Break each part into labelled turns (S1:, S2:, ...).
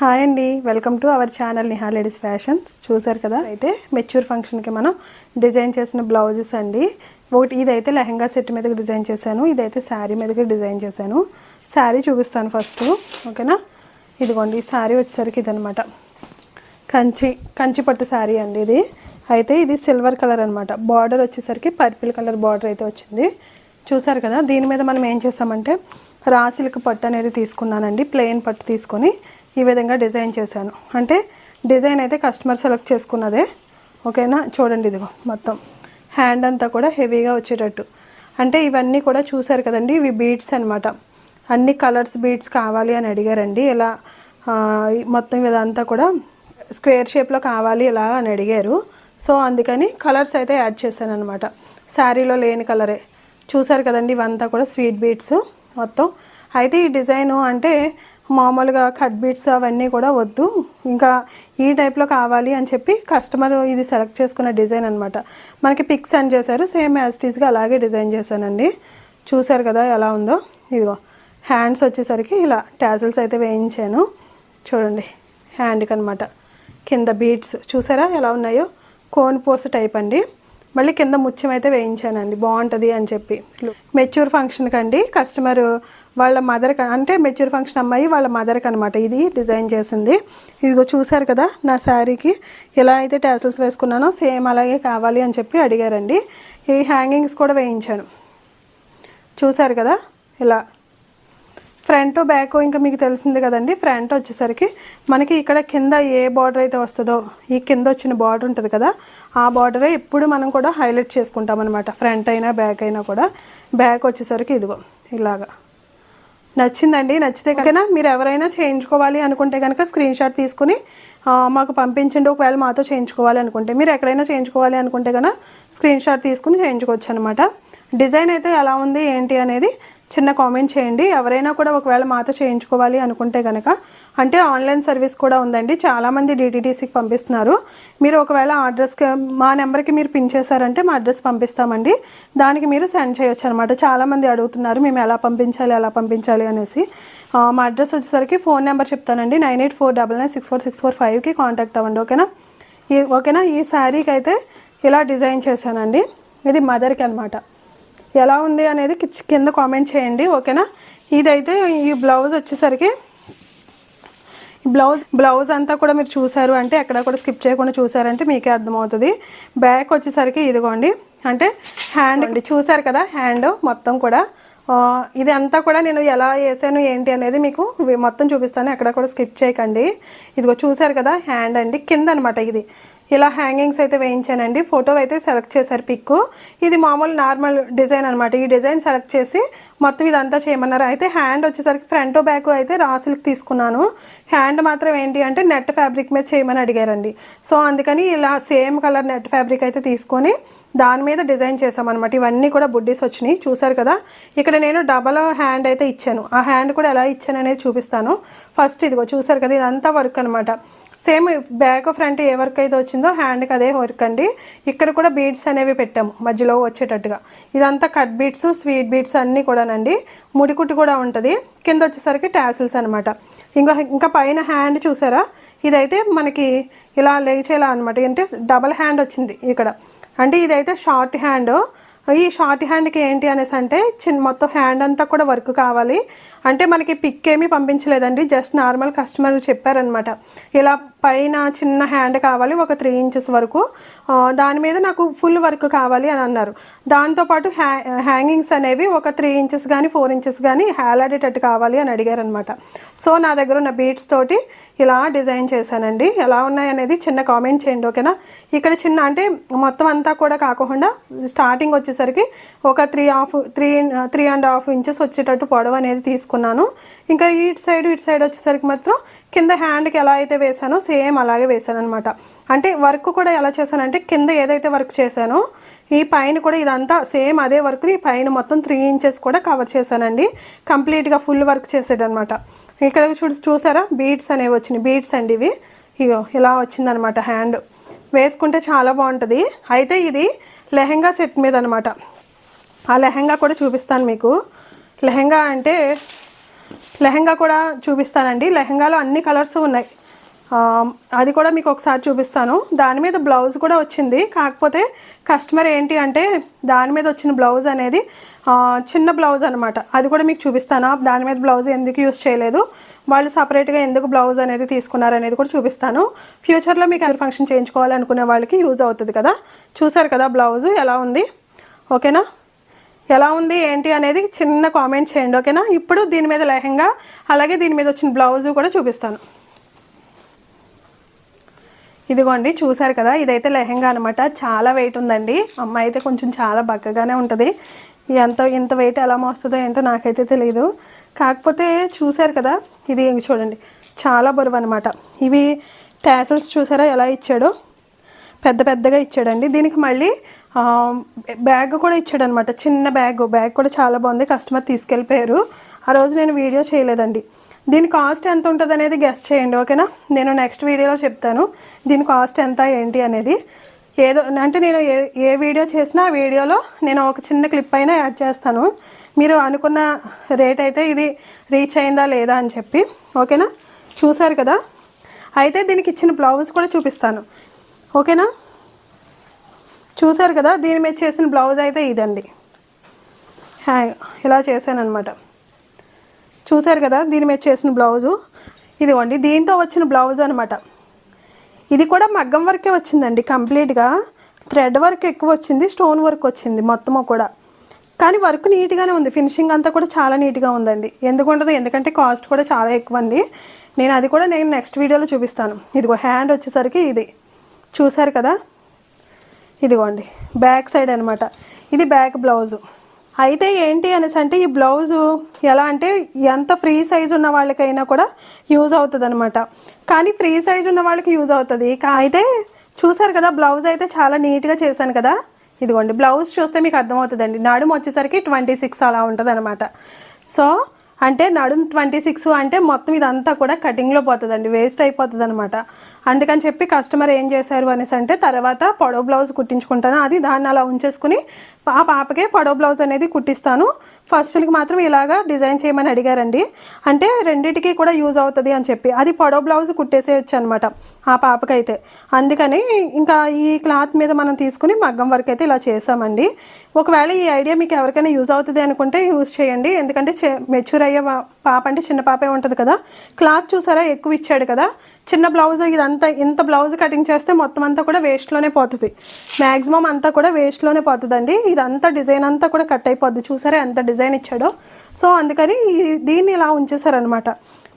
S1: Hi అండి. Welcome to our channel Niha ladies fashions. చూసారు కదా? అయితే మెచ్యూర్ ఫంక్షన్కి మనం డిజైన్ చేసిన బ్లౌజెస్ అండి. ఒకటి ఇదైతే లెహంగా సెట్ మీదకి డిజైన్ చేశాను. ఇదైతే శారీ మీదకి డిజైన్ చేశాను. శారీ చూపిస్తాను ఫస్ట్. ఓకేనా? ఇదిగోండి ఈ శారీ వచ్చేసరికి ఇదనమాట కంచి కంచి పట్టు శారీ అండి ఇది. అయితే ఇది సిల్వర్ కలర్ అనమాట బార్డర్ వచ్చేసరికి పర్పుల్ కలర్ బార్డర్ అయితే వచ్చింది. చూసారు కదా? దీని మీద మనం ఏం చేస్తామంటే రా సిల్క్ పట్టు అనేది తీసుకున్నానండి. ప్లెయిన్ పట్టు తీసుకొని ఈ విధంగా డిజైన్ చేశాను. అంటే డిజైన్ అయితే కస్టమర్ సెలెక్ట్ చేసుకున్నదే. ఓకేనా? చూడండి ఇదిగో మొత్తం. హ్యాండ్ అంతా కూడా హెవీగా వచ్చేటట్టు. అంటే ఇవన్నీ కూడా చూసారు కదండి ఇవి బీడ్స్ అనమాట అన్ని కలర్స్ బీడ్స్ కావాలి అని అడిగారండి. ఇలా మొత్తం ఇదంతా కూడా స్క్వేర్ షేప్లో కావాలి ఇలా అని అడిగారు. సో అందుకని కలర్స్ అయితే యాడ్ చేశాను అనమాట శారీలో లేని కలరే. చూసారు కదండి ఇవంతా కూడా స్వీట్ బీడ్స్ మొత్తం. అయితే ఈ డిజైను అంటే మామూలుగా కట్ బీట్స్ అవన్నీ కూడా వద్దు. ఇంకా ఈ టైప్లో కావాలి అని చెప్పి కస్టమర్ ఇది సెలెక్ట్ చేసుకున్న డిజైన్ అనమాట మనకి పిక్స్ సెండ్ చేశారు. సేమ్ యాజ్టీస్గా అలాగే డిజైన్ చేశానండి. చూసారు కదా ఎలా ఉందో. ఇదిగో హ్యాండ్స్ వచ్చేసరికి ఇలా టాజిల్స్ అయితే వేయించాను. చూడండి హ్యాండ్కి అనమాట కింద బీడ్స్ చూసారా ఎలా ఉన్నాయో? కోన్ పోస్ టైప్ అండి. మళ్ళీ కింద ముత్యం అయితే వేయించానండి. బాగుంటుంది అని చెప్పి. మెచ్యూర్ ఫంక్షన్కి అండి కస్టమర్ వాళ్ళ మదర్కి అంటే మెచ్యూర్ ఫంక్షన్ అమ్మాయి వాళ్ళ మదర్కి అనమాట ఇది డిజైన్ చేసింది. ఇదిగో చూసారు కదా నా శారీకి ఎలా అయితే టాసిల్స్ వేసుకున్నానో సేమ్ అలాగే కావాలి అని చెప్పి అడిగారండి. ఈ హ్యాంగింగ్స్ కూడా వేయించాను. చూసారు కదా? ఇలా ఫ్రంట్ బ్యాక్ ఇంకా మీకు తెలిసింది కదండి. ఫ్రంట్ వచ్చేసరికి మనకి ఇక్కడ కింద ఏ బార్డర్ అయితే వస్తుందో ఈ కింద వచ్చిన బార్డర్ ఉంటుంది కదా ఆ బార్డరే ఎప్పుడు మనం కూడా హైలైట్ చేసుకుంటాం అనమాట ఫ్రంట్ అయినా బ్యాక్ అయినా కూడా. బ్యాక్ వచ్చేసరికి ఇదిగో ఇలాగా. నచ్చిందండి నచ్చితే కనుక మీరు ఎవరైనా చేయించుకోవాలి అనుకుంటే కనుక స్క్రీన్ షాట్ తీసుకుని మాకు పంపించండి. ఒకవేళ మాతో చేయించుకోవాలి అనుకుంటే మీరు ఎక్కడైనా చేయించుకోవాలి అనుకుంటే కనుక స్క్రీన్ షాట్ తీసుకుని చేయించుకోవచ్చు అనమాట డిజైన్ అయితే ఎలా ఉంది ఏంటి అనేది చిన్న కామెంట్ చేయండి. ఎవరైనా కూడా ఒకవేళ మాతో చేయించుకోవాలి అనుకుంటే కనుక అంటే ఆన్లైన్ సర్వీస్ కూడా ఉందండి. చాలామంది డిటీడీసీకి పంపిస్తున్నారు. మీరు ఒకవేళ అడ్రస్కి మా నెంబర్కి మీరు పిన్ చేశారంటే మా అడ్రస్ పంపిస్తామండి. దానికి మీరు సెండ్ చేయొచ్చు అనమాట చాలామంది అడుగుతున్నారు మేము ఎలా పంపించాలి ఎలా పంపించాలి అనేసి. మా అడ్రస్ వచ్చేసరికి ఫోన్ నెంబర్ చెప్తానండి. Nine eight four double nine six four six four ఫైవ్కి కాంటాక్ట్ అవ్వండి ఓకేనా? ఈ ఓకేనా? ఈ శారీకి అయితే ఇలా డిజైన్ చేశానండి. ఇది మదర్కి అనమాట ఎలా ఉంది అనేది కింద కామెంట్ చేయండి ఓకేనా? ఇదైతే ఈ బ్లౌజ్ వచ్చేసరికి బ్లౌజ్ బ్లౌజ్ అంతా కూడా మీరు చూసారు అంటే ఎక్కడ కూడా స్కిప్ చేయకుండా చూసారంటే మీకే అర్థమవుతుంది. బ్యాక్ వచ్చేసరికి ఇదిగోండి అంటే హ్యాండ్ అండి చూసారు కదా హ్యాండ్ మొత్తం కూడా. ఇది అంతా కూడా నేను ఎలా వేసాను ఏంటి అనేది మీకు మొత్తం చూపిస్తాను ఎక్కడ కూడా స్కిప్ చేయకండి. ఇదిగో చూసారు కదా హ్యాండ్ అండి కింద అనమాట ఇది. ఇలా హ్యాంగింగ్స్ అయితే వేయించానండి. ఫోటో అయితే సెలెక్ట్ చేశారు పిక్ ఇది మామూలు నార్మల్ డిజైన్ అనమాట ఈ డిజైన్ సెలెక్ట్ చేసి మొత్తం ఇదంతా చేయమన్నారు. అయితే హ్యాండ్ వచ్చేసరికి ఫ్రంట్ బ్యాక్ అయితే రా తీసుకున్నాను. హ్యాండ్ మాత్రం ఏంటి అంటే నెట్ ఫ్యాబ్రిక్ మీద చేయమని అడిగారండి. సో అందుకని ఇలా సేమ్ కలర్ నెట్ ఫ్యాబ్రిక్ అయితే తీసుకొని దాని మీద డిజైన్ చేసామన్నమాట ఇవన్నీ కూడా బుడ్డీస్ వచ్చినాయి. చూసారు కదా? ఇక్కడ నేను డబల్ హ్యాండ్ అయితే ఇచ్చాను. ఆ హ్యాండ్ కూడా ఎలా ఇచ్చాను అనేది చూపిస్తాను. ఫస్ట్ ఇదిగో చూసారు కదా? ఇదంతా వర్క్ అనమాట సేమ్ బ్యాక్ ఫ్రంట్ ఏ వర్క్ అయితే వచ్చిందో హ్యాండ్కి అదే వర్క్ అండి. ఇక్కడ కూడా బీడ్స్ అనేవి పెట్టాము మధ్యలో వచ్చేటట్టుగా. ఇదంతా కట్ బీడ్స్ స్వీట్ బీడ్స్ అన్నీ కూడానండి. ముడికుట్టు కూడా ఉంటుంది. కింద వచ్చేసరికి టాసిల్స్ అనమాట ఇంకా ఇంకా పైన హ్యాండ్ చూసారా? ఇదైతే మనకి ఇలా లేచేలా అనమాట అంటే డబల్ హ్యాండ్ వచ్చింది ఇక్కడ. అంటే ఇదైతే షార్ట్ హ్యాండ్. ఈ షార్ట్ హ్యాండ్కి ఏంటి అనేసి అంటే చిన్న మొత్తం హ్యాండ్ అంతా కూడా వర్క్ కావాలి. అంటే మనకి పిక్ ఏమీ పంపించలేదండి. జస్ట్ నార్మల్ కస్టమర్ చెప్పారనమాట ఇలా పైన చిన్న హ్యాండ్ కావాలి ఒక త్రీ ఇంచెస్ వరకు. దాని మీద నాకు ఫుల్ వర్క్ కావాలి అని అన్నారు. దాంతోపాటు హ్యా హ్యాంగింగ్స్ అనేవి ఒక త్రీ ఇంచెస్ కానీ ఫోర్ ఇంచెస్ కానీ హేలాడేటట్టు కావాలి అని అడిగారనమాట సో నా దగ్గర ఉన్న బీట్స్ తోటి ఇలా డిజైన్ చేశానండి. ఎలా ఉన్నాయి అనేది చిన్న కామెంట్ చేయండి ఓకేనా? ఇక్కడ చిన్న అంటే మొత్తం అంతా కూడా కాకుండా స్టార్టింగ్ వచ్చేసి వచ్చేసరికి ఒక three half three three and half inches వచ్చేటట్టు పొడవు అనేది తీసుకున్నాను. ఇంకా ఇటు సైడ్ ఇటు సైడ్ వచ్చేసరికి మాత్రం కింద హ్యాండ్కి ఎలా అయితే వేసానో సేమ్ అలాగే వేసాను అనమాట అంటే వర్క్ కూడా ఎలా చేశానంటే కింద ఏదైతే వర్క్ చేశానో ఈ పైన కూడా ఇదంతా సేమ్ అదే వర్క్ ఈ పైన మొత్తం త్రీ ఇంచెస్ కూడా కవర్ చేశానండి. కంప్లీట్గా ఫుల్ వర్క్ చేసాడనమాట ఇక్కడ చూసి చూసారా? బీడ్స్ అనేవి వచ్చినాయి. బీడ్స్ అండి ఇవి. ఇగో ఇలా వచ్చిందనమాట హ్యాండ్ వేసుకుంటే చాలా బాగుంటుంది. అయితే ఇది లెహెంగా సెట్ మీద అనమాట ఆ లెహెంగా కూడా చూపిస్తాను మీకు. లెహెంగా అంటే లెహెంగా కూడా చూపిస్తానండి. లెహెంగాలో అన్ని కలర్స్ ఉన్నాయి. అది కూడా మీకు ఒకసారి చూపిస్తాను. దాని మీద బ్లౌజ్ కూడా వచ్చింది. కాకపోతే కస్టమర్ ఏంటి అంటే దాని మీద వచ్చిన బ్లౌజ్ అనేది చిన్న బ్లౌజ్ అనమాట అది కూడా మీకు చూపిస్తాను. దాని మీద బ్లౌజ్ ఎందుకు యూస్ చేయలేదు? వాళ్ళు సపరేట్గా ఎందుకు బ్లౌజ్ అనేది తీసుకున్నారు అనేది కూడా చూపిస్తాను. ఫ్యూచర్లో మీకు ఎవరి ఫంక్షన్ చేయించుకోవాలనుకునే వాళ్ళకి యూజ్ అవుతుంది కదా? చూసారు కదా బ్లౌజ్ ఎలా ఉంది? ఓకేనా? ఎలా ఉంది ఏంటి అనేది చిన్న కామెంట్ చేయండి ఓకేనా? ఇప్పుడు దీని మీద లెహంగా అలాగే దీని మీద వచ్చిన బ్లౌజ్ కూడా చూపిస్తాను. ఇదిగోండి చూసారు కదా ఇదైతే లెహెంగా అనమాట చాలా వెయిట్ ఉందండి. అమ్మాయి అయితే కొంచెం చాలా బక్కగానే ఉంటుంది. ఎంత ఇంత వెయిట్ ఎలా మోస్తుందో ఏంటో నాకైతే తెలియదు కాకపోతే చూసారు కదా ఇది చూడండి చాలా బరువు అనమాట ఇవి టాసల్స్ చూసారా ఎలా ఇచ్చాడో? పెద్ద పెద్దగా ఇచ్చాడండి. దీనికి మళ్ళీ బ్యాగ్ కూడా ఇచ్చాడు అనమాట చిన్న బ్యాగ్ బ్యాగ్ కూడా చాలా బాగుంది. కస్టమర్ తీసుకెళ్ళిపోయారు. ఆ రోజు నేను వీడియో చేయలేదండి. దీని కాస్ట్ ఎంత ఉంటుంది అనేది గెస్ట్ చేయండి ఓకేనా నేను నెక్స్ట్ వీడియోలో చెప్తాను. దీని కాస్ట్ ఎంత ఏంటి అనేది. ఏదో అంటే నేను ఏ ఏ వీడియో చేసినా ఆ వీడియోలో నేను ఒక చిన్న క్లిప్ అయినా యాడ్ చేస్తాను. మీరు అనుకున్న రేట్ అయితే ఇది రీచ్ అయిందా లేదా అని చెప్పి ఓకేనా చూసారు కదా? అయితే దీనికి ఇచ్చిన బ్లౌజ్ కూడా చూపిస్తాను. ఓకేనా చూసారు కదా? దీని మీద చేసిన బ్లౌజ్ అయితే ఇదండి. హ్యాంగ్ ఇలా చేశాను అనమాట చూసారు కదా దీని మీద చేసిన బ్లౌజు. ఇదిగోండి దీంతో వచ్చిన బ్లౌజ్ అనమాట ఇది కూడా మగ్గం వర్కే వచ్చిందండి కంప్లీట్గా. థ్రెడ్ వర్క్ ఎక్కువ వచ్చింది స్టోన్ వర్క్ వచ్చింది మొత్తము కూడా. కానీ వర్క్ నీట్గానే ఉంది ఫినిషింగ్ అంతా కూడా చాలా నీట్గా ఉందండి. ఎందుకు ఉండదు? ఎందుకంటే కాస్ట్ కూడా చాలా ఎక్కువ అండి. నేను అది కూడా నేను నెక్స్ట్ వీడియోలో చూపిస్తాను. ఇదిగో హ్యాండ్ వచ్చేసరికి ఇది. చూసారు కదా? ఇదిగోండి బ్యాక్ సైడ్ అనమాట ఇది బ్యాక్ బ్లౌజు. అయితే ఏంటి అనేసి అంటే ఈ బ్లౌజు ఎలా అంటే ఎంత ఫ్రీ సైజ్ ఉన్న వాళ్ళకైనా కూడా యూజ్ అవుతుంది అనమాట కానీ ఫ్రీ సైజ్ ఉన్న వాళ్ళకి యూజ్ అవుతుంది. అయితే చూసారు కదా బ్లౌజ్ అయితే చాలా నీట్గా చేశాను కదా. ఇదిగోండి బ్లౌజ్ చూస్తే మీకు అర్థమవుతుందండి. నడుము వచ్చేసరికి ట్వంటీ సిక్స్ అలా ఉంటుంది అనమాట సో అంటే నడుము ట్వంటీ సిక్స్ అంటే మొత్తం ఇదంతా కూడా కటింగ్లో పోతుందండి వేస్ట్ అయిపోతుంది అనమాట అందుకని చెప్పి కస్టమర్ ఏం చేశారు అనేసి అంటే తర్వాత పొడవు బ్లౌజ్ కుట్టించుకుంటాను. అది దాన్ని అలా ఉంచేసుకుని ఆ పాపకే పొడవు బ్లౌజ్ అనేది కుట్టిస్తాను. ఫస్ట్కి మాత్రం ఇలాగా డిజైన్ చేయమని అడిగారండి. అంటే రెండింటికి కూడా యూజ్ అవుతుంది అని చెప్పి. అది పొడవు బ్లౌజ్ కుట్టేసేయచ్చు అనమాట ఆ పాపకైతే. అందుకని ఇంకా ఈ క్లాత్ మీద మనం తీసుకుని మగ్గం వరకు అయితే ఇలా చేసామండి ఒకవేళ ఈ ఐడియా మీకు ఎవరికైనా యూజ్ అవుతుంది అనుకుంటే యూజ్ చేయండి. ఎందుకంటే మెచ్యూర్ అయ్యే పాప అంటే చిన్న పాపే ఉంటుంది కదా. క్లాత్ చూసారా? ఎక్కువ ఇచ్చాడు కదా. చిన్న బ్లౌజ్ ఇదంతా ఇంత బ్లౌజ్ కటింగ్ చేస్తే మొత్తం అంతా కూడా వేస్ట్లోనే పోతుంది. మ్యాక్సిమం అంతా కూడా వేస్ట్లోనే పోతుందండి. ఇదంతా డిజైన్ అంతా కూడా కట్ అయిపోద్ది. చూసారా ఎంత డిజైన్ ఇచ్చాడో? సో అందుకని దీన్ని ఇలా ఉంచేసారనమాట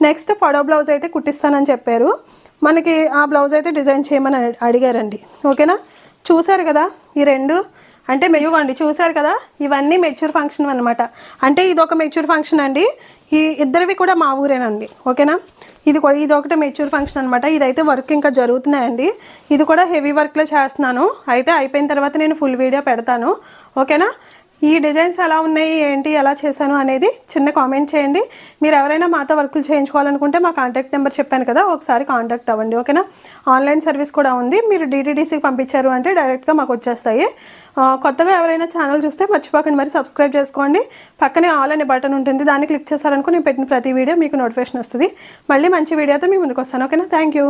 S1: నెక్స్ట్ పడో బ్లౌజ్ అయితే కుట్టిస్తానని చెప్పారు. మనకి ఆ బ్లౌజ్ అయితే డిజైన్ చేయమని అడిగారండి. ఓకేనా? చూసారు కదా? ఈ రెండు అంటే మెయ్యగండి చూసారు కదా? ఇవన్నీ మెచ్యూర్ ఫంక్షన్ అనమాట అంటే ఇది ఒక మెచ్యూర్ ఫంక్షన్ అండి. ఈ ఇద్దరివి కూడా మా ఊరేనండి. ఓకేనా? ఇది కూడా ఇది ఒకటి మెచ్యూర్ ఫంక్షన్ అనమాట ఇదైతే వర్క్ ఇంకా జరుగుతున్నాయండి. ఇది కూడా హెవీ వర్క్లో చేస్తున్నాను. అయితే అయిపోయిన తర్వాత నేను ఫుల్ వీడియో పెడతాను. ఓకేనా? ఈ డిజైన్స్ ఎలా ఉన్నాయి ఏంటి ఎలా చేశాను అనేది చిన్న కామెంట్ చేయండి. మీరు ఎవరైనా మాతో వర్కులు చేయించుకోవాలనుకుంటే మా కాంటాక్ట్ నెంబర్ చెప్పాను కదా ఒకసారి కాంటాక్ట్ అవ్వండి ఓకేనా? ఆన్లైన్ సర్వీస్ కూడా ఉంది. మీరు డీటీడీసీకి పంపించారు అంటే డైరెక్ట్గా మాకు వచ్చేస్తాయి. కొత్తగా ఎవరైనా ఛానల్ చూస్తే మర్చిపోకండి మరి సబ్స్క్రైబ్ చేసుకోండి. పక్కనే ఆల్ అనే బటన్ ఉంటుంది దాన్ని క్లిక్ చేశారనుకో నేను పెట్టిన ప్రతి వీడియో మీకు నోటిఫికేషన్ వస్తుంది. మళ్ళీ మంచి వీడియోతో మీ ముందుకు వస్తాను ఓకేనా? Thank you.